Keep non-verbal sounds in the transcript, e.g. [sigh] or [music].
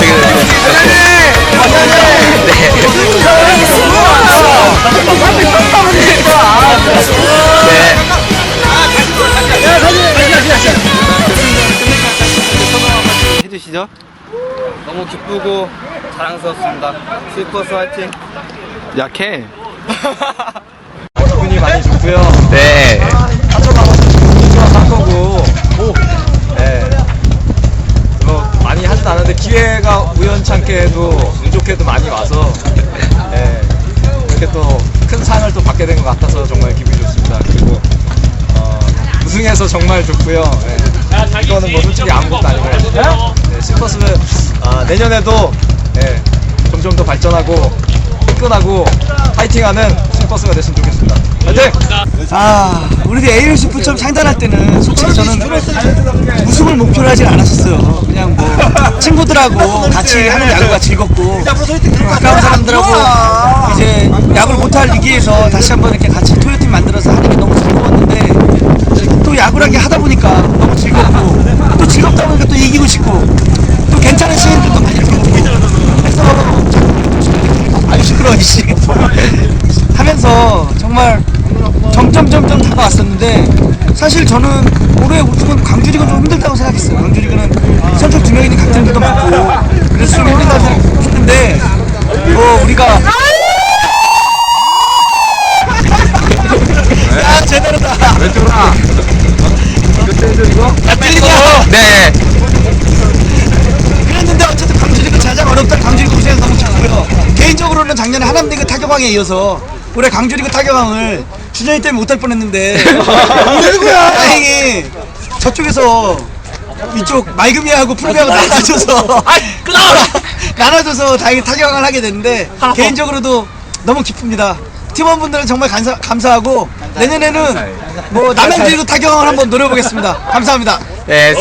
되게 해주시죠. 너무 기쁘고 자랑스럽습니다. 슬퍼서 화이팅. 약해. [laughs] 기분이 많이 좋고요. 네. 않았는데 기회가 우연찮게도 운 좋게도 많이 와서 네. 이렇게 또 큰 상을 또 받게 된 것 같아서 정말 기분이 좋습니다. 그리고 어, 우승해서 정말 좋고요. 네. 이거는 뭐 솔직히 아무것도 아니고요. 네, 심퍼스는 아, 내년에도 네, 점점 더 발전하고 끈끈하고 파이팅하는 심퍼스가 됐으면 좋겠습니다. 파이팅! 아, 우리들 ALCF처럼 상단할 때는 솔직히 저는 우승을 목표로 하진 않았었어요. 그냥 뭐 친구들하고 같이 하는 야구가 즐겁고 가까운 사람들하고 이제 야구를 못할 위기에서 다시 한번 이렇게 같이 토요팀 만들어서 하는 게 너무 즐거웠는데 또 야구라게 하다 보니까 너무 즐겁고 또 즐겁다 보니까 또 이기고 싶고 또 괜찮은 시즌들도 많이 보고 해서 아유 시끄러워 이씨 하면서 정말 점점 점점 다가왔었는데 사실 저는 올해 우승은 광주리그 좀 힘들다고 생각했어요. 광주리그는 선수 두 명이니 강팀들도 많고 그래서 좀 힘들다고 생각했는데 뭐 우리가 야 제대로다. 왼쪽으로 야 틀리냐? 네. 그랬는데 어쨌든 광주리그 가장 어렵다. 광주리그 고생해서 너무 좋고요. 개인적으로는 작년에 하남리그 타격왕에 이어서 올해 광주리그 타격왕을 준현이 때문에 못할 뻔했는데 [laughs] 누구야? 다행히 저쪽에서 이쪽 맑음이하고 푸르미하고 나눠줘서 나눠줘서 다행히 타격왕을 하게 됐는데 개인적으로도 너무 기쁩니다. 팀원분들은 정말 감사, 감사하고 내년에는 뭐 남양주리그 타격왕을 한번 노려보겠습니다. 감사합니다. 네.